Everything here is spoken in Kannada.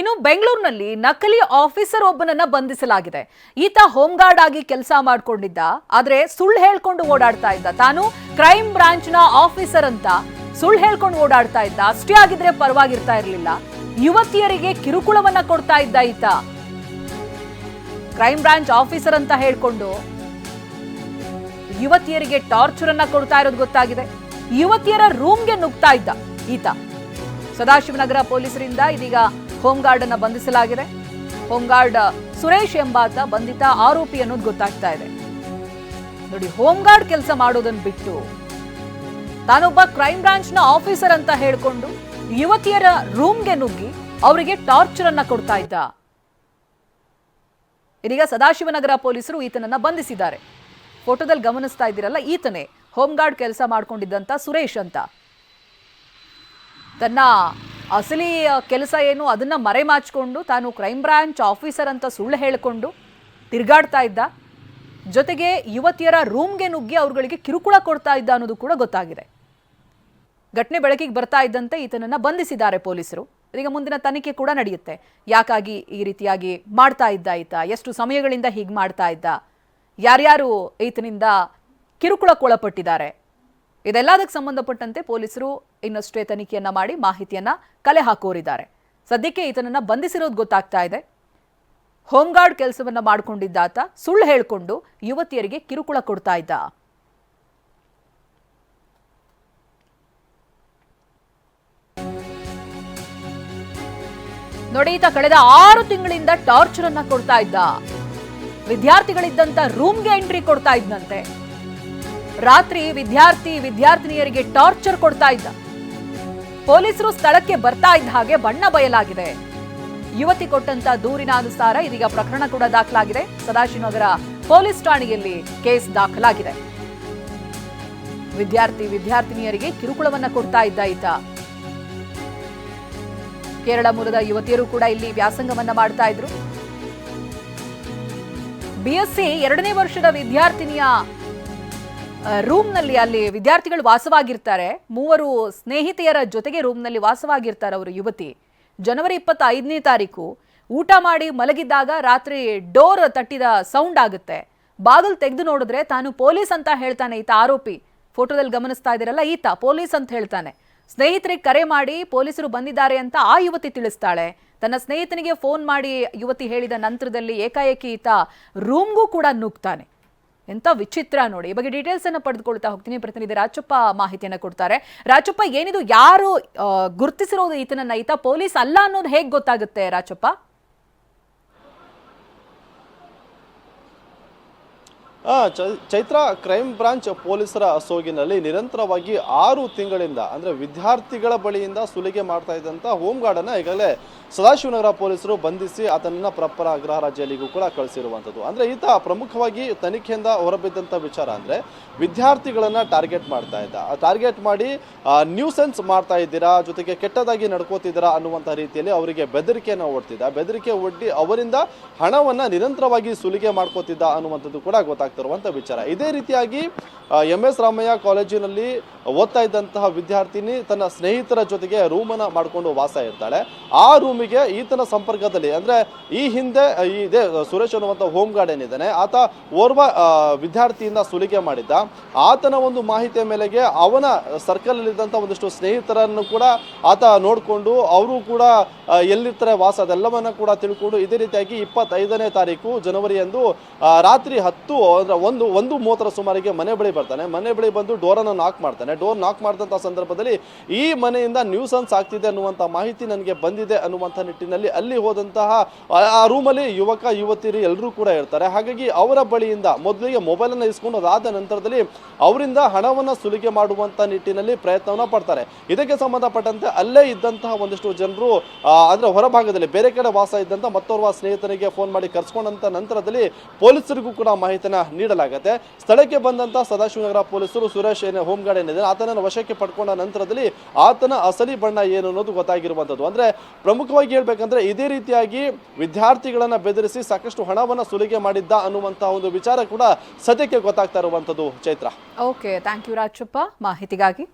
ಇನ್ನು ಬೆಂಗಳೂರಿನಲ್ಲಿ ನಕಲಿ ಆಫೀಸರ್ ಒಬ್ಬನನ್ನ ಬಂಧಿಸಲಾಗಿದೆ. ಈತ ಹೋಮ್ ಗಾರ್ಡ್ ಆಗಿ ಕೆಲಸ ಮಾಡ್ಕೊಂಡಿದ್ದ, ಆದ್ರೆ ಸುಳ್ಳು ಹೇಳ್ಕೊಂಡು ಓಡಾಡ್ತಾ ಇದ್ದ. ತಾನು ಕ್ರೈಮ್ ಬ್ರಾಂಚ್ನ ಆಫೀಸರ್ ಅಂತ ಸುಳ್ಳು ಹೇಳ್ಕೊಂಡು ಓಡಾಡ್ತಾ ಇದ್ದ. ಅಷ್ಟೇ ಆಗಿದ್ರೆ ಪರವಾಗಿರ್ತಾ ಇರಲಿಲ್ಲ. ಯುವತಿಯರಿಗೆ ಕಿರುಕುಳವನ್ನ ಕೊಡ್ತಾ ಇದ್ದ ಈತ. ಕ್ರೈಮ್ ಬ್ರಾಂಚ್ ಆಫೀಸರ್ ಅಂತ ಹೇಳ್ಕೊಂಡು ಯುವತಿಯರಿಗೆ ಟಾರ್ಚರ್ ಅನ್ನ ಕೊಡ್ತಾ ಇರೋದು ಗೊತ್ತಾಗಿದೆ. ಯುವತಿಯರ ರೂಮ್ಗೆ ನುಗ್ತಾ ಇದ್ದ ಈತ. ಸದಾಶಿವನಗರ ಪೊಲೀಸರಿಂದ ಇದೀಗ ಹೋಮ್ ಗಾರ್ಡ್ ಅನ್ನ ಬಂಧಿಸಲಾಗಿದೆ. ಹೋಮ್ ಗಾರ್ಡ್ ಸುರೇಶ್ ಎಂಬಾತ ಬಂಧಿತ ಆರೋಪಿ ಅನ್ನೋದು ಗೊತ್ತಾಗ್ತಾ ಇದೆ. ನೋಡಿ ಹೋಮ್ ಗಾರ್ಡ್ ಕೆಲಸ ಮಾಡೋದನ್ನ ಬಿಟ್ಟು ತಾನೊಬ್ಬ ಕ್ರೈಮ್ ಬ್ರಾಂಚ್ನ ಆಫೀಸರ್ ಅಂತ ಹೇಳ್ಕೊಂಡು ಯುವತಿಯರ ರೂಮ್ಗೆ ನುಗ್ಗಿ ಅವರಿಗೆ ಟಾರ್ಚರ್ ಅನ್ನ ಕೊಡ್ತಾ ಇದ್ದ. ಇದೀಗ ಸದಾಶಿವನಗರ ಪೊಲೀಸರು ಈತನನ್ನ ಬಂಧಿಸಿದ್ದಾರೆ. ಫೋಟೋದಲ್ಲಿ ಗಮನಿಸ್ತಾ ಇದ್ದೀರಲ್ಲ, ಈತನೇ ಹೋಮ್ ಗಾರ್ಡ್ ಕೆಲಸ ಮಾಡ್ಕೊಂಡಿದ್ದಂತ ಸುರೇಶ್ ಅಂತ. ತನ್ನ ಅಸಲಿ ಕೆಲಸ ಏನು, ಅದನ್ನ ಮರೆಮಾಚಿಕೊಂಡು ತಾನು ಕ್ರೈಮ್ ಬ್ರಾಂಚ್ ಆಫೀಸರ್ ಅಂತ ಸುಳ್ಳು ಹೇಳಿಕೊಂಡು ತಿರುಗಾಡ್ತಾ ಇದ್ದ. ಜೊತೆಗೆ ಯುವತಿಯರ ರೂಮ್ಗೆ ನುಗ್ಗಿ ಅವರುಗಳಿಗೆ ಕಿರುಕುಳ ಕೊಡ್ತಾ ಇದ್ದ ಅನ್ನೋದು ಕೂಡ ಗೊತ್ತಾಗಿದೆ. ಘಟನೆ ಬೆಳಕಿಗೆ ಬರ್ತಾ ಇದ್ದಂತೆ ಈತನನ್ನು ಬಂಧಿಸಿದ್ದಾರೆ ಪೊಲೀಸರು. ಈಗ ಮುಂದಿನ ತನಿಖೆ ಕೂಡ ನಡೆಯುತ್ತೆ. ಯಾಕಾಗಿ ಈ ರೀತಿಯಾಗಿ ಮಾಡ್ತಾ ಇದ್ದ ಈತ? ಎಷ್ಟು ಸಮಯಗಳಿಂದ ಹೀಗೆ ಮಾಡ್ತಾ ಇದ್ದ? ಯಾರ್ಯಾರು ಈತನಿಂದ ಕಿರುಕುಳಕ್ಕೊಳಪಟ್ಟಿದ್ದಾರೆ ಇದೆಲ್ಲದಕ್ಕೆ ಸಂಬಂಧಪಟ್ಟಂತೆ ಪೊಲೀಸರು ಇನ್ನಷ್ಟೇ ತನಿಖೆಯನ್ನ ಮಾಡಿ ಮಾಹಿತಿಯನ್ನ ಕಲೆ ಹಾಕೋರಿದ್ದಾರೆ ಸದ್ಯಕ್ಕೆ ಈತನನ್ನ ಬಂಧಿಸಿರೋದು ಗೊತ್ತಾಗ್ತಾ ಇದೆ. ಹೋಮ್ಗಾರ್ಡ್ ಕೆಲಸವನ್ನ ಮಾಡ್ಕೊಂಡಿದ್ದಾತ ಸುಳ್ಳು ಹೇಳಿಕೊಂಡು ಯುವತಿಯರಿಗೆ ಕಿರುಕುಳ ಕೊಡ್ತಾ ಇದ್ದ. ನೋಡಿ, ಈತ ಕಳೆದ ಆರು ತಿಂಗಳಿಂದ ಟಾರ್ಚರ್ ಅನ್ನ ಕೊಡ್ತಾ ಇದ್ದ. ವಿದ್ಯಾರ್ಥಿಗಳಿದ್ದಂತ ರೂಮ್ಗೆ ಎಂಟ್ರಿ ಕೊಡ್ತಾ ಇದ್ದಂತೆ ರಾತ್ರಿ ವಿದ್ಯಾರ್ಥಿ ವಿದ್ಯಾರ್ಥಿನಿಯರಿಗೆ ಟಾರ್ಚರ್ ಕೊಡ್ತಾ ಇದ್ದ. ಪೊಲೀಸರು ಸ್ಥಳಕ್ಕೆ ಬರ್ತಾ ಇದ್ದ ಹಾಗೆ ಬಣ್ಣ ಬಯಲಾಗಿದೆ. ಯುವತಿ ಕೊಟ್ಟಂತ ದೂರಿನ ಅನುಸಾರ ಇದೀಗ ಪ್ರಕರಣ ಕೂಡ ದಾಖಲಾಗಿದೆ. ಸದಾಶಿವನಗರ ಪೊಲೀಸ್ ಠಾಣೆಯಲ್ಲಿ ಕೇಸ್ ದಾಖಲಾಗಿದೆ. ವಿದ್ಯಾರ್ಥಿ ವಿದ್ಯಾರ್ಥಿನಿಯರಿಗೆ ಕಿರುಕುಳವನ್ನ ಕೊಡ್ತಾ ಇದ್ದ ಈತ. ಕೇರಳ ಮೂಲದ ಯುವತಿಯರು ಕೂಡ ಇಲ್ಲಿ ವ್ಯಾಸಂಗವನ್ನ ಮಾಡ್ತಾ ಇದ್ರು. ಬಿಎಸ್ಸಿ ಎರಡನೇ ವರ್ಷದ ವಿದ್ಯಾರ್ಥಿನಿಯ ರೂಮ್ನಲ್ಲಿ ಅಲ್ಲಿ ವಿದ್ಯಾರ್ಥಿಗಳು ವಾಸವಾಗಿರ್ತಾರೆ. ಮೂವರು ಸ್ನೇಹಿತೆಯರ ಜೊತೆಗೆ ರೂಮ್ನಲ್ಲಿ ವಾಸವಾಗಿರ್ತಾರೆ ಅವರು ಯುವತಿ. ಜನವರಿ ಇಪ್ಪತ್ತ ಐದನೇ ತಾರೀಕು, ಊಟ ಮಾಡಿ ಮಲಗಿದ್ದಾಗ ರಾತ್ರಿ ಡೋರ್ ತಟ್ಟಿದ ಸೌಂಡ್ ಆಗುತ್ತೆ. ಬಾಗಿಲು ತೆಗೆದು ನೋಡಿದ್ರೆ ತಾನು ಪೊಲೀಸ್ ಅಂತ ಹೇಳ್ತಾನೆ ಈತ ಆರೋಪಿ. ಫೋಟೋದಲ್ಲಿ ಗಮನಿಸ್ತಾ ಇದ್ದೀರಲ್ಲ ಈತ, ಪೊಲೀಸ್ ಅಂತ ಹೇಳ್ತಾನೆ. ಸ್ನೇಹಿತರಿಗೆ ಕರೆ ಮಾಡಿ ಪೊಲೀಸರು ಬಂದಿದ್ದಾರೆ ಅಂತ ಆ ಯುವತಿ ತಿಳಿಸ್ತಾಳೆ. ತನ್ನ ಸ್ನೇಹಿತನಿಗೆ ಫೋನ್ ಮಾಡಿ ಯುವತಿ ಹೇಳಿದ ನಂತರದಲ್ಲಿ ಏಕಾಏಕಿ ಈತ ರೂಮ್ಗೂ ಕೂಡ ನುಗ್ತಾನೆ. ಎಂತ ವಿಚಿತ್ರ ನೋಡಿ. ಈ ಬಗ್ಗೆ ಡೀಟೇಲ್ಸ್ ಅನ್ನು ಪಡೆದುಕೊಳ್ತಾ ಹೋಗ್ತೀನಿ. ಪ್ರತಿನಿಧಿ ರಾಜಪ್ಪ ಮಾಹಿತಿಯನ್ನ ಕೊಡ್ತಾರೆ. ರಾಜಪ್ಪ, ಏನಿದು? ಯಾರು ಗುರುತಿಸಿರೋದು ಈತನನ್ನ? ಈತ ಪೊಲೀಸ್ ಅಲ್ಲ ಅನ್ನೋದು ಹೇಗ್ ಗೊತ್ತಾಗುತ್ತೆ ರಾಜಪ್ಪ? ಚೈತ್ರ ಕ್ರೈಮ್ ಬ್ರಾಂಚ್ ಪೊಲೀಸರ ಸೋಗಿನಲ್ಲಿ ನಿರಂತರವಾಗಿ ಆರು ತಿಂಗಳಿಂದ, ಅಂದ್ರೆ ವಿದ್ಯಾರ್ಥಿಗಳ ಬಳಿಯಿಂದ ಸುಲಿಗೆ ಮಾಡ್ತಾ ಇದ್ದಂತ ಹೋಮ್ ಗಾರ್ಡ್ ಅನ್ನ ಈಗಾಗಲೇ ಸದಾಶಿವನಗರ ಪೊಲೀಸರು ಬಂಧಿಸಿ ಆತನನ್ನು ಪ್ರಪರ ಅಗ್ರಹ ಜೈಲಿಗೂ ಕೂಡ ಕಳಿಸಿರುವಂತದ್ದು ಅಂದ್ರೆ ಈತ ಪ್ರಮುಖವಾಗಿ ತನಿಖೆಯಿಂದ ಹೊರಬಿದ್ದಂತ ವಿಚಾರ ಅಂದ್ರೆ ವಿದ್ಯಾರ್ಥಿಗಳನ್ನು ಟಾರ್ಗೆಟ್ ಮಾಡ್ತಾ ಇದ್ದ. ಟಾರ್ಗೆಟ್ ಮಾಡಿ ನ್ಯೂಸೆನ್ಸ್ ಮಾಡ್ತಾ ಇದ್ದೀರಾ, ಜೊತೆಗೆ ಕೆಟ್ಟದಾಗಿ ನಡ್ಕೋತಿದ್ದೀರಾ ಅನ್ನುವಂಥ ರೀತಿಯಲ್ಲಿ ಅವರಿಗೆ ಬೆದರಿಕೆಯನ್ನು ಒಡ್ತಿದ್ದ ಬೆದರಿಕೆ ಒಡ್ಡಿ ಅವರಿಂದ ಹಣವನ್ನ ನಿರಂತರವಾಗಿ ಸುಲಿಗೆ ಮಾಡ್ಕೋತಿದ್ದ ಅನ್ನುವಂಥದ್ದು ಕೂಡ ಗೊತ್ತಾಗ್ತಿರುವಂಥ ವಿಚಾರ. ಇದೇ ರೀತಿಯಾಗಿ ಎಂ ಎಸ್ ರಾಮಯ್ಯ ಕಾಲೇಜಿನಲ್ಲಿ ಓದ್ತಾ ಇದ್ದಂತಹ ವಿದ್ಯಾರ್ಥಿನಿ ತನ್ನ ಸ್ನೇಹಿತರ ಜೊತೆಗೆ ರೂಮನ್ನ ಮಾಡಿಕೊಂಡು ವಾಸ ಇರ್ತಾಳೆ. ಆ ರೂಮಿಗೆ ಈತನ ಸಂಪರ್ಕದಲ್ಲಿ, ಅಂದ್ರೆ ಈ ಹಿಂದೆ ಇದೇ ಸುರೇಶ್ ಅನ್ನುವಂತ ಹೋಮ್ ಗಾರ್ಡ್ ಏನಿದ್ದಾನೆ, ಆತ ಓರ್ವ ವಿದ್ಯಾರ್ಥಿಯಿಂದ ಸುಲಿಗೆ ಮಾಡಿದ್ದ. ಆತನ ಒಂದು ಮಾಹಿತಿಯ ಮೇಲೆಗೆ ಅವನ ಸರ್ಕಲ್ ಅಲ್ಲಿದ್ದಂಥ ಒಂದಿಷ್ಟು ಸ್ನೇಹಿತರನ್ನು ಕೂಡ ಆತ ನೋಡಿಕೊಂಡು, ಅವರು ಕೂಡ ಎಲ್ಲಿರ್ತಾರೆ, ವಾಸ ಅದೆಲ್ಲವನ್ನ ಕೂಡ ತಿಳ್ಕೊಂಡು, ಇದೇ ರೀತಿಯಾಗಿ ಇಪ್ಪತ್ತೈದನೇ ತಾರೀಕು ಜನವರಿಯಂದು ರಾತ್ರಿ ಹತ್ತು, ಅಂದ್ರೆ ಒಂದು ಒಂದು ಮೂವತ್ತರ ಸುಮಾರಿಗೆ ಮನೆ ಬಳಿ ಬರ್ತಾನೆ. ಮನೆ ಬಳಿ ಬಂದು ಡೋರನ್ನು ನಾಕ್ ಮಾಡ್ತಾನೆ. ಡೋರ್ ನಾಕ್ ಮಾಡಿದಂಥ ಸಂದರ್ಭದಲ್ಲಿ ಈ ಮನೆಯಿಂದ ನ್ಯೂಸನ್ಸ್ ಆಗ್ತಿದೆ ಅನ್ನುವಂತ ಮಾಹಿತಿ ನನಗೆ ಬಂದಿದೆ ಅನ್ನುವಂಥ ನಿಟ್ಟಿನಲ್ಲಿ ಅಲ್ಲಿ ಹೋದಂತಹ, ಆ- ರೂಮಲ್ಲಿ ಯುವಕ, ಯುವತಿಯರು ಎಲ್ಲರೂ ಕೂಡ ಇರ್ತಾರೆ. ಹಾಗಾಗಿ ಅವರ ಬಳಿಯಿಂದ ಮೊದಲಿಗೆ ಮೊಬೈಲನ್ನು ಇಸ್ಕೊಂಡು ಅದಾದ ನಂತರದಲ್ಲಿ ಅವರಿಂದ ಹಣವನ್ನು ಸುಲಿಗೆ ಮಾಡುವಂತಹ ನಿಟ್ಟಿನಲ್ಲಿ ಪ್ರಯತ್ನವನ್ನ ಪಡ್ತಾರೆ. ಇದಕ್ಕೆ ಸಂಬಂಧಪಟ್ಟಂತೆ ಅಲ್ಲೇ ಇದ್ದಂತಹ ಒಂದಿಷ್ಟು ಜನರು ಅಂದ್ರೆ ಹೊರಭಾಗದಲ್ಲಿ ಬೇರೆ ಕಡೆ ವಾಸ ಇದ್ದಂತ ಮತ್ತೋರ್ವ ಸ್ನೇಹಿತನಿಗೆ ಫೋನ್ ಮಾಡಿ ಕರ್ಸ್ಕೊಂಡಂತ ನಂತರದಲ್ಲಿ ಪೊಲೀಸರಿಗೂ ಕೂಡ ಮಾಹಿತಿನ ನೀಡಲಾಗುತ್ತೆ. ಸ್ಥಳಕ್ಕೆ ಬಂದಂತ ಸದಾಶಿವನಗರ ಪೊಲೀಸರು ಸುರೇಶ್ ಏನೇ ಹೋಮ್ ಗಾರ್ಡ್ ಏನಿದೆ ಆತನನ್ನು ವಶಕ್ಕೆ ಪಡ್ಕೊಂಡ ನಂತರದಲ್ಲಿ ಆತನ ಅಸಲಿ ಬಣ್ಣ ಏನು ಅನ್ನೋದು ಗೊತ್ತಾಗಿರುವಂಥದ್ದು ಅಂದ್ರೆ ಪ್ರಮುಖವಾಗಿ ಹೇಳಬೇಕಂದ್ರೆ ಇದೇ ರೀತಿಯಾಗಿ ವಿದ್ಯಾರ್ಥಿಗಳನ್ನ ಬೆದರಿಸಿ ಸಾಕಷ್ಟು ಹಣವನ್ನ ಸುಲಿಗೆ ಮಾಡಿದ್ದ ಅನ್ನುವಂತಹ ಒಂದು ವಿಚಾರ ಕೂಡ ಸದ್ಯಕ್ಕೆ ಗೊತ್ತಾಗ್ತಾ ಇರುವಂಥದ್ದು Chaitra. Okay thank you Rajappa ಮಾಹಿತಿಗಾಗಿ.